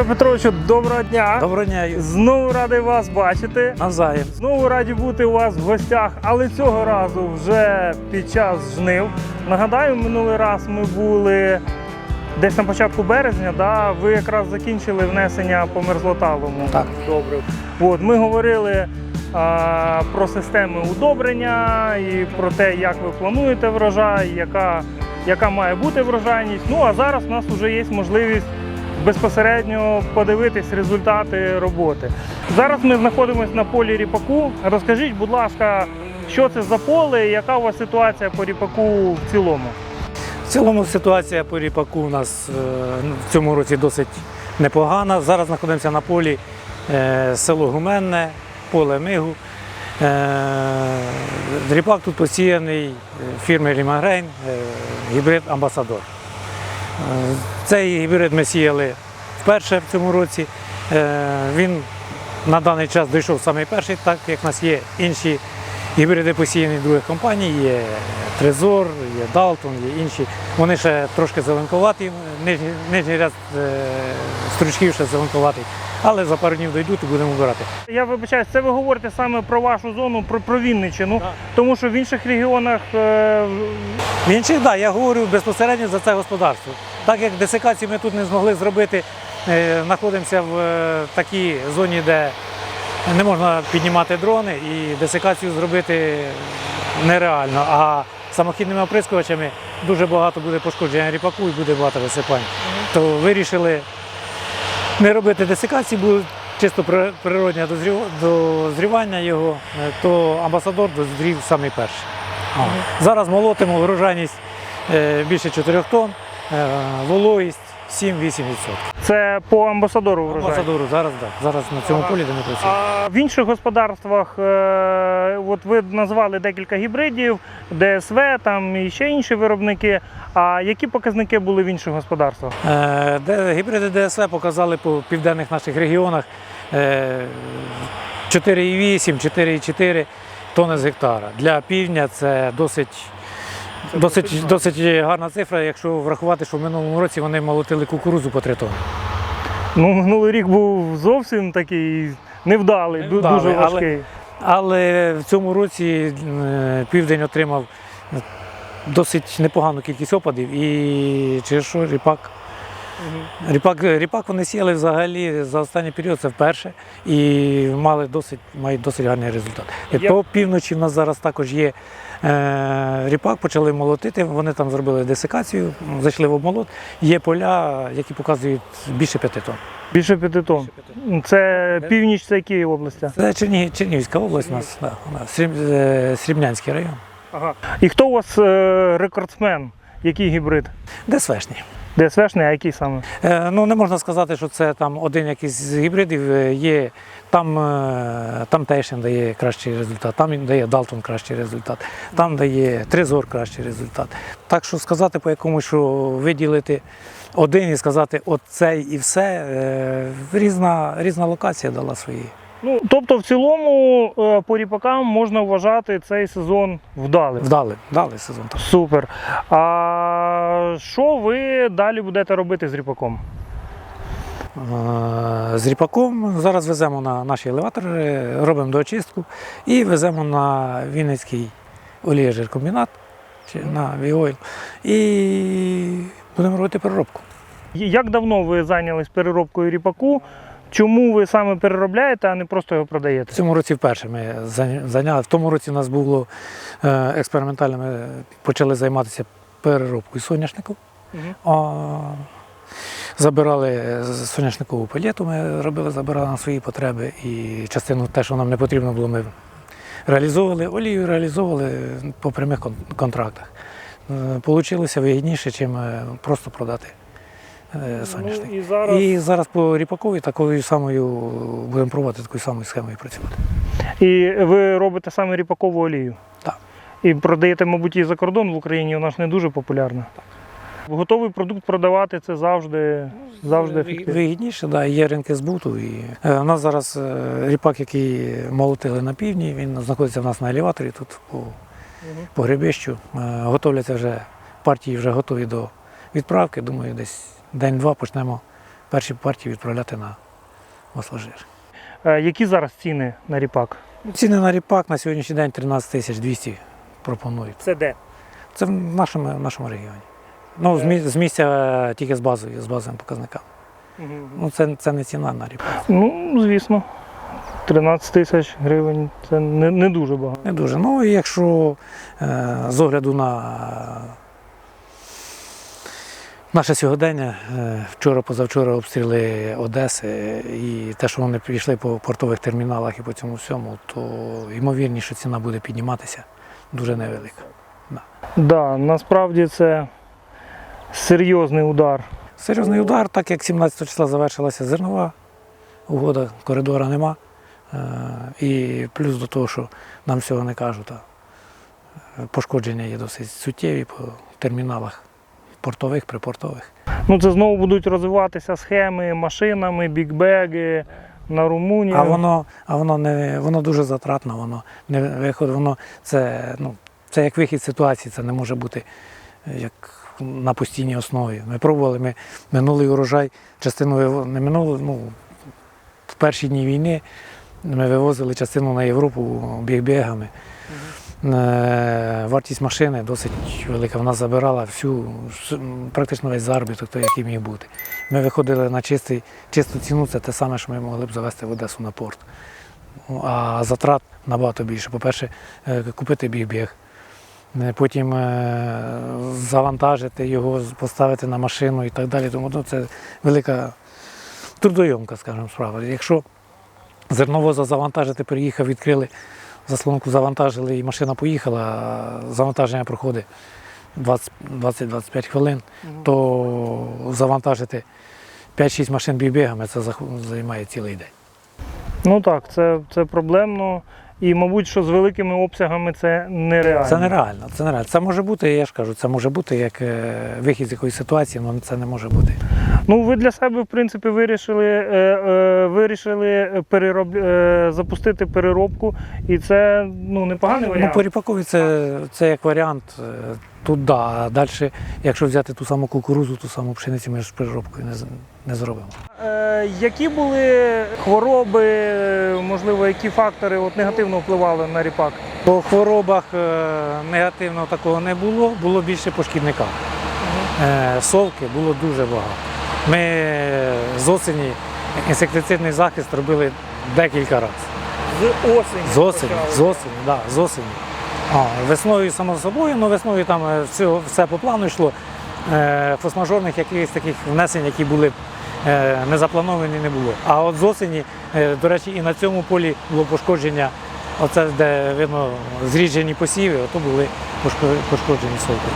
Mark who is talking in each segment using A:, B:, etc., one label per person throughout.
A: Володимире Петровичу, доброго дня.
B: Доброго дня,
A: Знову радий вас бачити.
B: навзаєм.
A: Знову раді бути у вас в гостях, але цього разу вже під час жнив. Нагадаю, минулий раз ми були десь на початку березня. Да? Ви якраз закінчили внесення по мерзлоталому.
B: Так.
A: Добре. От, ми говорили а, про системи удобрення і про те, як ви плануєте врожай, яка, яка має бути врожайність. Ну а зараз у нас вже є можливість безпосередньо подивитись результати роботи. Зараз ми знаходимося на полі ріпаку. Розкажіть, будь ласка, що це за поле і яка у вас ситуація по ріпаку в цілому?
B: В цілому ситуація по ріпаку у нас е, в цьому році досить непогана. Зараз знаходимося на полі е, село Гуменне, поле Мигу. Е, Ріпак тут посіяний фірми Рімагрейн, гібрид Амбасадор. Е, Цей гібрид ми сіяли вперше в цьому році. Е, Він на даний час дійшов саме перший, так як в нас є інші гібриди посіяні других компаній, є Трезор, є Далтон, є інші. Вони ще трошки зеленкуваті, нижній, нижній ряд е, стручків ще зеленкуватий. Але за пару днів дійдуть і будемо вбирати.
A: Я вибачаюсь, це ви говорите саме про вашу зону, про, про Вінниччину,
B: Так.
A: тому що в інших регіонах е,
B: В інших, да, я говорю безпосередньо за це господарство. Так як десикації ми тут не змогли зробити, е, знаходимося в е, такій зоні, де не можна піднімати дрони і десикацію зробити нереально. А самохідними оприскувачами дуже багато буде пошкодження ріпаку і буде багато висипань. То вирішили не робити десикації, буде чисто природне дозрівання його, е, то амбасадор дозрів самий перший. Зараз молотимо врожайність е, більше 4 тонн, е, вологість 7-8%.
A: це по амбасадору врожай.
B: Амбасадору зараз так. Зараз на цьому полі, де ми працюємо.
A: А в інших господарствах, е, от ви назвали декілька гібридів, ДСВ там і ще інші виробники. А які показники були в інших господарствах?
B: Е, гібриди ДСВ показали по південних наших регіонах е, 4,8, 4,4 тонни з гектара. Для півдня це досить. Досить, досить гарна цифра, якщо врахувати, що в минулому році вони молотили кукурузу по три тонни.
A: Ну, минулий рік був зовсім такий невдалий,
B: Невдалий,
A: дуже важкий.
B: Але в цьому році е, південь отримав досить непогану кількість опадів і через що ріпак. Ріпак, ріпак вони сіяли взагалі за останній період це вперше і мали досить, мають досить гарний результат. І
A: Я-
B: По півночі в нас зараз також є е, ріпак, почали молотити, вони там зробили десикацію, зайшли в обмолот. Є поля, які показують більше п'яти тонн.
A: Більше п'яти тонн. Це північ, це які області?
B: Це Чернігів, Чернігівська область у нас, да, да, Сріб- е, Срібнянський район.
A: Ага. І хто у вас е, рекордсмен? Який гібрид?
B: ДСВшні.
A: ДСВшний, а який саме?
B: Е, Ну, не можна сказати, що це там один якийсь з гібридів. Е, Є там, е, там Тейшин дає кращий результат, там дає Далтон кращий результат, там дає Трезор кращий результат. Так що сказати по якомусь, що виділити один і сказати от цей і все, е, різна, різна локація дала свої.
A: Ну, тобто, в цілому е, по ріпакам можна вважати цей сезон вдалим.
B: Вдали, вдалий сезон. Так.
A: Супер. А що ви далі будете робити з ріпаком?
B: Е, З ріпаком зараз веземо на наші елеватори, робимо доочистку і веземо на Вінницький олієжиркомбінат чи на Віойл. І будемо робити переробку.
A: Як давно ви зайнялись переробкою ріпаку? Чому ви саме переробляєте, а не просто його
B: В
A: продаєте?
B: цьому році вперше ми зайняли. В тому році у нас було е, експериментально, ми почали займатися переробкою соняшнику. А, Забирали соняшникову палету, ми робили, забирали на свої потреби і частину те, що нам не потрібно було, ми реалізовували, олію реалізовували по прямих кон- контрактах. Е, Получилося вигідніше, ніж просто продати е, соняшник.
A: Ну, і зараз...
B: І зараз по ріпакові такою самою будемо пробувати такою самою схемою працювати.
A: І ви робите саме ріпакову олію?
B: Так.
A: І продаєте, мабуть, її за кордон в Україні, вона ж не дуже популярна. Так. Готовий продукт продавати це завжди, завжди ефективно.
B: Вигідніше, да, є ринки збуту. І, е, у нас зараз е, ріпак, який молотили на півдні, він знаходиться в нас на елеваторі тут по, по гребищу. Е, готовляться вже партії вже готові до відправки. Думаю, десь день-два почнемо перші партії відправляти на масложир.
A: Е, Які зараз ціни на ріпак?
B: Ціни на ріпак на сьогоднішній день 13 тисяч 200 пропонують.
A: Це де?
B: Це в нашому, в нашому регіоні. Ну, з, мі- з місця е, тільки з базою, з базовими показниками. Ну, це, це не ціна на ріпак.
A: Ну, звісно. 13 тисяч гривень це не, не дуже багато.
B: Не дуже. Ну, і якщо е, з огляду на е, наше сьогодення, е, вчора, позавчора обстріли Одеси і те, що вони пішли по портових терміналах і по цьому всьому, то ймовірніше, що ціна буде підніматися дуже невелика.
A: Да, насправді це серйозний удар.
B: Серйозний удар, так як 17 числа завершилася зернова угода, коридора нема. Е, І плюс до того, що нам всього не кажуть, а е, пошкодження є досить суттєві по терміналах портових, припортових.
A: Ну це знову будуть розвиватися схеми машинами, бікбеги на Румунію.
B: А воно, а воно не воно дуже затратно, воно не виход, воно це, ну, це як вихід з ситуації, це не може бути е, як на постійній основі. Ми пробували, ми минулий урожай, частину не минулий, ну, в перші дні війни ми вивозили частину на Європу бігбегами. Е, Вартість машини досить велика. Вона забирала всю, практично весь заробіток, той, який міг бути. Ми виходили на чистий, чисту ціну, це те саме, що ми могли б завести в Одесу на порт. Ну, А затрат набагато більше. По-перше, е, купити біг-біг, е, потім завантажити його, поставити на машину і так далі. Тому ну, це велика трудойомка, скажімо, справа. Якщо зерновоза завантажити, приїхав, відкрили заслонку, завантажили і машина поїхала, завантаження проходить 20 20-25 хвилин, то завантажити 5-6 машин бігбігами це займає цілий день.
A: Ну так, це, це проблемно. І, мабуть, що з великими обсягами це нереально.
B: Це нереально. Це нереально. Це може бути, я ж кажу, це може бути як е, вихід з якоїсь ситуації, але це не може бути.
A: Ну, ви для себе, в принципі, вирішили, е, е, вирішили перероб, е, запустити переробку, і це ну, непоганий
B: Ну,
A: варіант.
B: по ріпакові це, це як варіант. е, Тут да, а далі, якщо взяти ту саму кукурузу, ту саму пшеницю, ми ж переробкою не, не зробимо.
A: Е, які були хвороби, можливо, які фактори от, негативно впливали на ріпак?
B: По хворобах е, негативного такого не було, було більше по шкідниках. Е, Совки було дуже багато. Ми з осені інсектицидний захист робили декілька разів.
A: З осені.
B: З осені, з осені, да, з осені. А, весною, само собою, але весною там е, все, все по плану йшло. Е, форс-мажорних якихось таких внесень, які були б, е, не заплановані, не було. А от з осені, до речі, і на цьому полі було пошкодження, оце де видно зріджені посіви, ото були пошко- пошкоджені совки.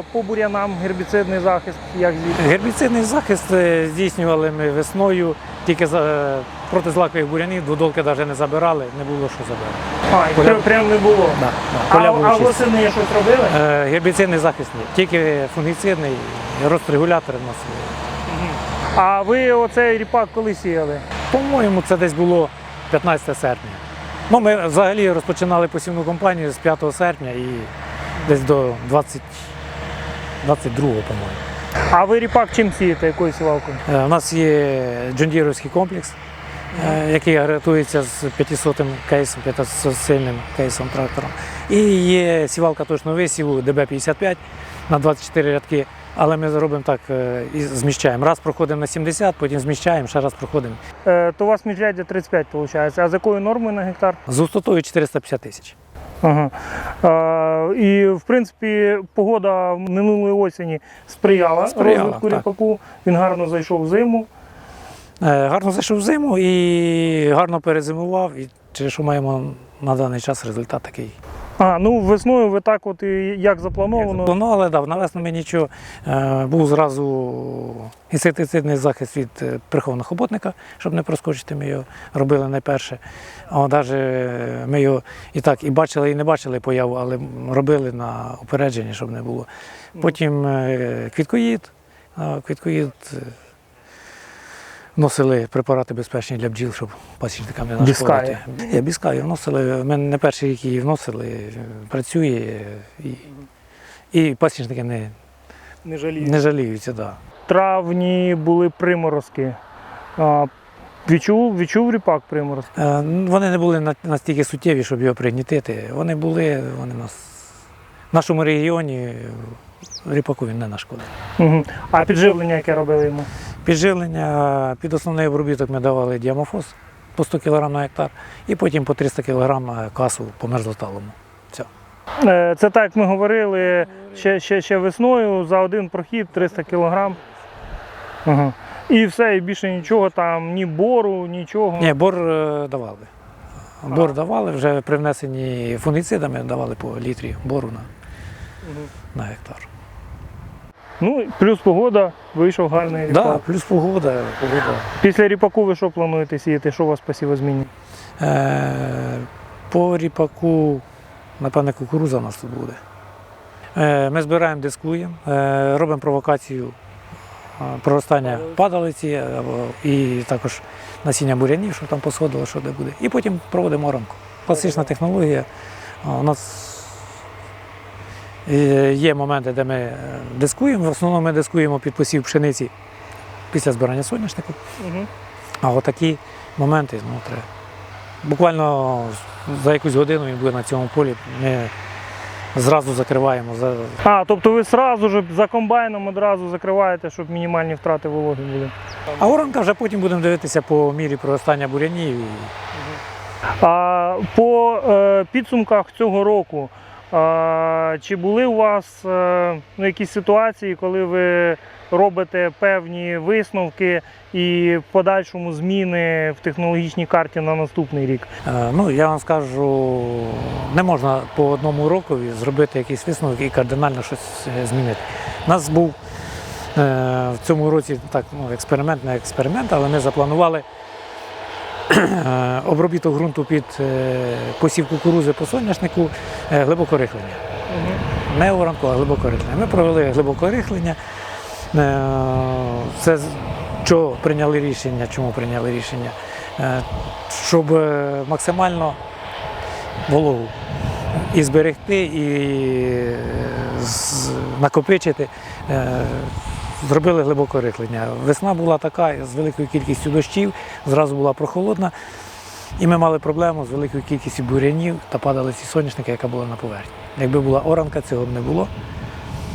A: А по бур'янам гербіцидний захист, як звідти?
B: Гербіцидний захист е, здійснювали ми весною, тільки за, е, проти злакових бурянів, дводолки навіть не забирали, не було що забирати.
A: А,
B: Поля-
A: прям, не було.
B: Да, да,
A: А,
B: поля були
A: а восени щось робили?
B: Е, Гербіцидний захист ні, тільки фунгіцидний, розрегулятори вносили.
A: А ви оцей ріпак коли сіяли?
B: По-моєму, це десь було 15 серпня. Ну, ми взагалі розпочинали посівну кампанію з 5 серпня і десь до 20, 22, по-моєму.
A: А ви ріпак чим сієте, якою сівалкою?
B: Е, У нас є джондіровський комплекс, е, який гарантується з 500 кейсом, 500 сильним кейсом трактором. І є сівалка точного висіву ДБ-55 на 24 рядки. Але ми зробимо так е, і зміщаємо. Раз проходимо на 70, потім зміщаємо, ще раз проходимо.
A: Е, то у вас міжряддя 35 виходить. А з якою нормою на гектар?
B: З густотою 450 тисяч.
A: Ага. А, і в принципі погода минулої осені сприяла,
B: Сприяла,
A: розвитку
B: так.
A: ріпаку. Він гарно зайшов в зиму.
B: Е, Гарно зайшов в зиму і гарно перезимував. І через що маємо на даний час результат такий.
A: А, ну весною ви так, от і як заплановано.
B: Планували, да, на весну ми нічого. Е, Був зразу інсектицидний захист від е, прихованого хоботника, щоб не проскочити. Ми його робили найперше. А навіть ми його і так і бачили, і не бачили появу, але робили на упередження, щоб не було. Потім е, квіткоїд. Квіткоїд вносили препарати безпечні для бджіл, щоб пасічникам не нашкодити. Я біскаю вносили. Ми не перший рік її вносили, працює і, і пасічники не,
A: Не жалію.
B: не жаліються. Да.
A: травні були приморозки. Відчув, відчув ріпак приморозки?
B: Е, Вони не були настільки суттєві, щоб його пригнітити. Вони були, вони нас в нашому регіоні ріпаку він не нашкодив.
A: Угу. А підживлення, яке робили йому?
B: Підживлення під основний обробіток ми давали діамофос по 100 кг на гектар і потім по 300 кг касу по мерзлоталому. Все.
A: Це так, як ми говорили ще, ще, ще весною за один прохід 300 кг. Ага. І все, і більше нічого, там ні бору, нічого.
B: Ні, бор е, давали. Бор давали, вже при внесенні фунгіцидами давали по літрі бору на,
A: Мгм.
B: на гектар.
A: Ну, плюс погода, вийшов гарний ріпак.
B: Да, плюс погода, погода.
A: Після ріпаку ви що плануєте сіяти? Що у вас посіва зміні?
B: Е, по ріпаку, напевне, кукуруза у нас тут буде. Е, ми збираємо, дискуємо, е, робимо провокацію е, проростання падалиці або, і також насіння бурянів, щоб там посходило, що де буде. І потім проводимо оранку. Класична технологія. У нас е, є моменти, де ми е, дискуємо. В основному ми дискуємо під посів пшениці після збирання соняшнику.
A: Угу.
B: А отакі моменти ну, треба. Буквально за якусь годину він буде на цьому полі. Ми зразу закриваємо.
A: А, тобто ви одразу ж за комбайном одразу закриваєте, щоб мінімальні втрати вологи були.
B: А оранка вже потім будемо дивитися по мірі проростання бурянів.
A: А по е, підсумках цього року, е, чи були у вас е, ну, якісь ситуації, коли ви робите певні висновки і в подальшому зміни в технологічній карті на наступний рік?
B: Е, Ну, я вам скажу, не можна по одному рокові зробити якийсь висновок і кардинально щось е, змінити. У нас був в цьому році так, ну, експеримент, не експеримент, але ми запланували обробіток ґрунту під е, посів кукурузи по соняшнику е, глибокорихлення. Не оранку, а глибокорихлення. Ми провели глибокорихлення. Е, Це що прийняли рішення, чому прийняли рішення? Е, Щоб е, максимально вологу і зберегти, і е, накопичити. Зробили глибоке рихлення. Весна була така з великою кількістю дощів, зразу була прохолодна, і ми мали проблему з великою кількістю бурянів та падали ці соняшники, яка була на поверхні. Якби була оранка, цього б не було.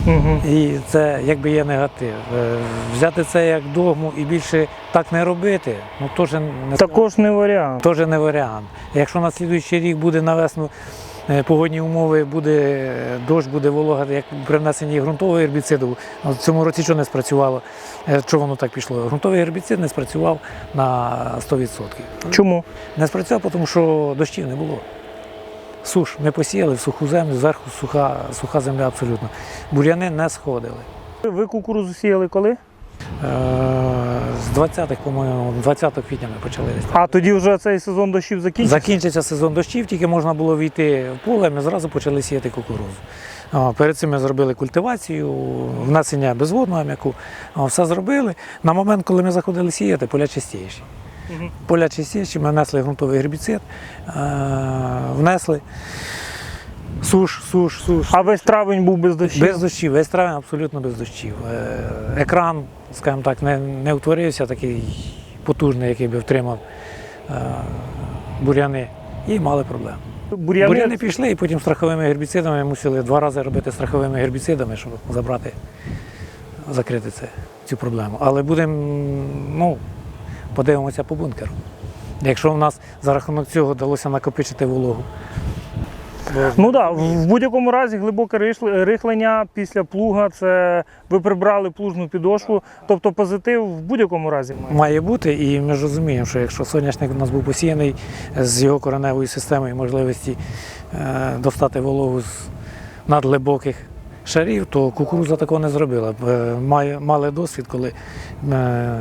A: Угу.
B: І це якби є негатив. Е, Взяти це як догму і більше так не робити, ну теж не
A: Також не варіант.
B: Теж не варіант. Якщо на слідуючий рік буде на весну погодні умови, буде е, дощ, буде волога, як при внесенні ґрунтового гербіциду, в цьому році що не спрацювало? Е, Що воно так пішло? Ґрунтовий гербіцид не спрацював на 100%.
A: Чому?
B: Не спрацював, тому що дощів не було. Суш, ми посіяли в суху землю, зверху суха, суха земля абсолютно. Бур'яни не сходили.
A: Ви кукурузу сіяли коли?
B: Е, З 20-х, по-моєму, 20 квітня ми почали.
A: А тоді вже цей сезон дощів закінчився?
B: Закінчився сезон дощів, тільки можна було війти в поле, ми зразу почали сіяти кукурудзу. О, Перед цим ми зробили культивацію, внесення безводного м'яку. Все зробили. На момент, коли ми заходили сіяти, поля чистіші. Поля чистіші, ми внесли ґрунтовий гербіцид, е, внесли суш, суш, суш.
A: А весь травень був без дощів?
B: Без дощів, весь травень абсолютно без дощів. Е, Екран, скажімо так, не, не утворився такий потужний, який би втримав е, буряни, і мали проблеми.
A: Бур'яни,
B: Буряни пішли, і потім страховими гербіцидами мусили два рази робити страховими гербіцидами, щоб забрати, закрити це, цю проблему. Але будемо, ну, подивимося по бункеру. Якщо в нас за рахунок цього вдалося накопичити вологу.
A: Ну так, в будь-якому разі глибоке рихлення після плуга це ви прибрали плужну підошву, тобто позитив в будь-якому разі має.
B: Має бути, і ми ж розуміємо, що якщо соняшник у нас був посіяний з його кореневою системою можливості е, достати вологу з надглибоких шарів, то кукуруза такого не зробила. Е, мали досвід, коли е,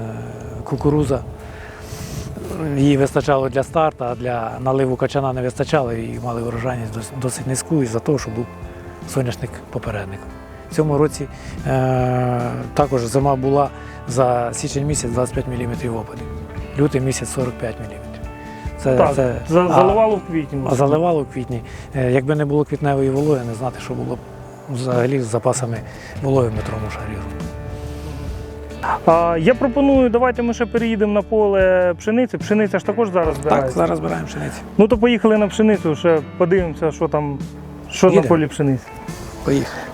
B: кукуруза їй вистачало для старту, а для наливу качана не вистачало і мали врожайність дос- досить низьку із-за того, що був соняшник попередником. В цьому році е, також зима була за січень місяць 25 мм опадів, лютий місяць 45 мм. Це,
A: Так,
B: це,
A: за-
B: а-
A: заливало в квітні.
B: а заливало в квітні. Е, Якби не було квітневої вологи, не знати, що було б взагалі з запасами вологи в метровому шарі.
A: Я пропоную, давайте ми ще переїдемо на поле пшениці. Пшениця ж також зараз
B: Так,
A: збирається.
B: зараз збираємо пшеницю.
A: Ну то поїхали на пшеницю, ще подивимося, що там, що на полі пшениці.
B: Поїхали.